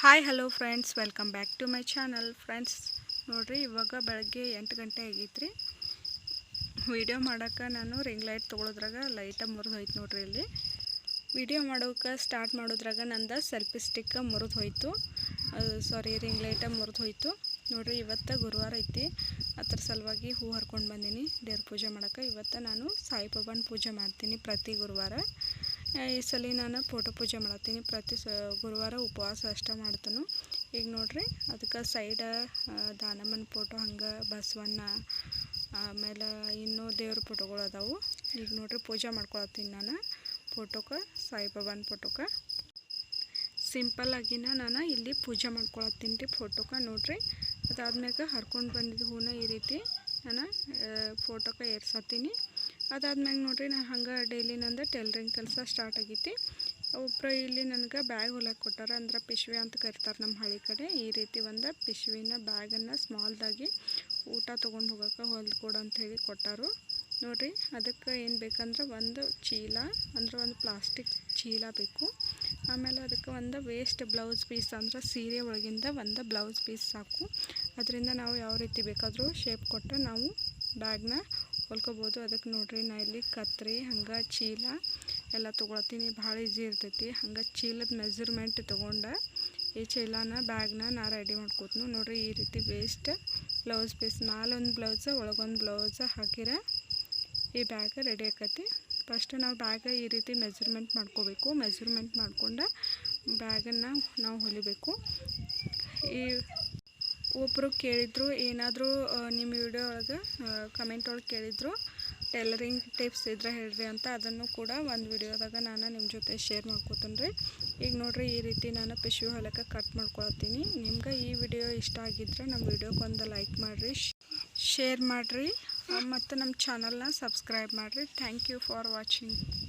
Hi hello friends welcome back to my channel friends ನೋಡಿರಿ, ಇವಾಗ ಬೆಳಗ್ಗೆ ಎಂಟು ಗಂಟೆ ಆಗೈತ್ರಿ. ವಿಡಿಯೋ ಮಾಡೋಕೆ ನಾನು ರಿಂಗ್ ಲೈಟ್ ತೊಗೊಳೋದ್ರಾಗ ಲೈಟ ಮುರಿದು ಹೋಯ್ತು ನೋಡ್ರಿ ಇಲ್ಲಿ. ವಿಡಿಯೋ ಮಾಡೋಕೆ ಸ್ಟಾರ್ಟ್ ಮಾಡೋದ್ರಾಗ ನಂದು ಸೆಲ್ಫಿ ಸ್ಟಿಕ್ ಮುರಿದು ಹೋಯ್ತು. ಸಾರಿ ರಿಂಗ್ ಲೈಟ ಮುರಿದು ಹೋಯ್ತು. ನೋಡ್ರಿ, ಇವತ್ತು ಗುರುವಾರ ಐತಿ. ಅದ್ರ ಸಲುವಾಗಿ ಹೂ ಹರ್ಕೊಂಡು ಬಂದೀನಿ. ದೇವ್ರ ಪೂಜೆ ಮಾಡೋಕೆ ಇವತ್ತು ನಾನು ಸಾಯಿಬಾಬನ ಪೂಜೆ ಮಾಡ್ತೀನಿ ಪ್ರತಿ ಗುರುವಾರ. ಈ ಸಲ ನಾನು ಫೋಟೋ ಪೂಜೆ ಮಾಡತ್ತೀನಿ. ಪ್ರತಿ ಸ, ಗುರುವಾರ ಉಪವಾಸ ಅಷ್ಟೇ ಮಾಡ್ತಾನು. ಈಗ ನೋಡ್ರಿ, ಅದಕ್ಕೆ ಸೈಡ ದಾನಮ್ಮನ ಫೋಟೋ ಹಂಗೆ, ಬಸವಣ್ಣ, ಆಮೇಲೆ ಇನ್ನೂ ದೇವ್ರ ಫೋಟೋಗಳು ಅದಾವು. ಈಗ ನೋಡ್ರಿ, ಪೂಜೆ ಮಾಡ್ಕೊಳತ್ತೀನಿ ನಾನು ಫೋಟೋಕ್ಕೆ ಸಾಯಿಬಾಬಾನ ಸಿಂಪಲ್ ಆಗಿನ ನಾನು ಇಲ್ಲಿ ಪೂಜೆ ಮಾಡ್ಕೊಳತ್ತೀನಿ ರೀ ಫೋಟೋಕ್ಕೆ ನೋಡ್ರಿ. ಅದಾದ್ಮ್ಯಾಗ ಹರ್ಕೊಂಡು ಬಂದಿದ್ದ ಹೂನ ಈ ರೀತಿ ನಾನು ಫೋಟೋಕ್ಕೆ ಏರ್ಸತ್ತೀನಿ ಅದಾದ್ಮ್ಯಾಗ ನೋಡ್ರಿ ನಾನು ಹಂಗೆ ಡೈಲಿ ನಂದು ಟೈಲ್ರಿಂಗ್ ಕೆಲಸ ಸ್ಟಾರ್ಟ್ ಆಗೈತಿ. ಒಬ್ಬರು ಇಲ್ಲಿ ನನಗೆ ಬ್ಯಾಗ್ ಹೊಲಕ್ಕೆ ಕೊಟ್ಟಾರ, ಅಂದ್ರೆ ಪಿಶ್ವಿ ಅಂತ ಕರಿತಾರೆ ನಮ್ಮ ಹಳ್ಳಿ ಕಡೆ. ಈ ರೀತಿ ಒಂದು ಪಿಶ್ವಿನ ಬ್ಯಾಗನ್ನು ಸ್ಮಾಲ್ದಾಗಿ ಊಟ ತೊಗೊಂಡು ಹೋಗೋಕೆ ಹೊಲ್ದು ಕೊಡು ಅಂತ ಹೇಳಿ ಕೊಟ್ಟಾರು. ನೋಡಿರಿ, ಅದಕ್ಕೆ ಏನು ಬೇಕಂದ್ರೆ ಒಂದು ಚೀಲ, ಅಂದ್ರೆ ಒಂದು ಪ್ಲಾಸ್ಟಿಕ್ ಚೀಲ ಬೇಕು. ಆಮೇಲೆ ಅದಕ್ಕೆ ಒಂದು ವೇಸ್ಟ್ ಬ್ಲೌಸ್ ಪೀಸ್ ಅಂದ್ರೆ ಸೀರೆ ಒಳಗಿಂದ ಒಂದು ಬ್ಲೌಸ್ ಪೀಸ್ ಸಾಕು. ಅದರಿಂದ ನಾವು ಯಾವ ರೀತಿ ಬೇಕಾದರೂ ಶೇಪ್ ಕೊಟ್ಟು ನಾವು ಬ್ಯಾಗ್ನ ಹೊಲ್ಕೋಬೋದು ಅದಕ್ಕೆ ನೋಡ್ರಿ, ನಾ ಇಲ್ಲಿ ಕತ್ರಿ, ಹಂಗೆ ಚೀಲ ಎಲ್ಲ ತೊಗೊಳತ್ತೀನಿ. ಭಾಳ ಈಸಿ ಇರ್ತೈತಿ. ಹಂಗೆ ಚೀಲದ ಮೆಜರ್ಮೆಂಟ್ ತೊಗೊಂಡು ಈ ಚೀಲನ ಬ್ಯಾಗ್ನ ನಾ ರೆಡಿ ಮಾಡ್ಕೋತೀನಿ. ನೋಡ್ರಿ, ಈ ರೀತಿ ವೇಸ್ಟ್ ಬ್ಲೌಸ್ ಪೀಸ್ ನಾಲೊಂದು ಬ್ಲೌಸ್ ಒಳಗೊಂದು ಬ್ಲೌಸ್ ಹಾಕಿರ ಈ ಬ್ಯಾಗ್ ರೆಡಿ ಆಕತಿ. ಫಸ್ಟ್ ನಾವು ಬ್ಯಾಗ ಈ ರೀತಿ ಮೆಜರ್ಮೆಂಟ್ ಮಾಡ್ಕೋಬೇಕು. ಮೆಜರ್ಮೆಂಟ್ ಮಾಡ್ಕೊಂಡು ಬ್ಯಾಗನ್ನು ನಾವು ಹೊಲಿಬೇಕು. ಈ ಒಬ್ಬರು ಕೇಳಿದರು, ಏನಾದರೂ ನಿಮ್ಮ ಒಳಗೆ ಕಮೆಂಟ್ ಒಳಗೆ ಕೇಳಿದ್ರು. ಟೈಲರಿಂಗ್ ಟಿಪ್ಸ್ ಇದ್ರೆ ಹೇಳ್ರಿ ಅಂತ ಅದನ್ನು ಕೂಡ ಒಂದು ವಿಡಿಯೋದಾಗ ನಾನು ನಿಮ್ಮ ಜೊತೆ ಶೇರ್ ಮಾಡ್ಕೋತೀನಿ ರೀ. ಈಗ ನೋಡಿರಿ ಈ ರೀತಿ ನಾನು ಪಿಶು ಹೊಲಕ್ಕೆ ಕಟ್ ಮಾಡ್ಕೊಳತ್ತೀನಿ ನಿಮ್ಗೆ ಈ ವಿಡಿಯೋ ಇಷ್ಟ ಆಗಿದ್ರೆ ನಮ್ಮ ವಿಡಿಯೋಗೆ ಒಂದು ಲೈಕ್ ಮಾಡಿರಿ ಶೇರ್ ಮಾಡಿರಿ ಮತ್ತು ನಮ್ಮ ಚಾನಲ್ನ ಸಬ್ಸ್ಕ್ರೈಬ್ ಮಾಡಿರಿ. Thank you for watching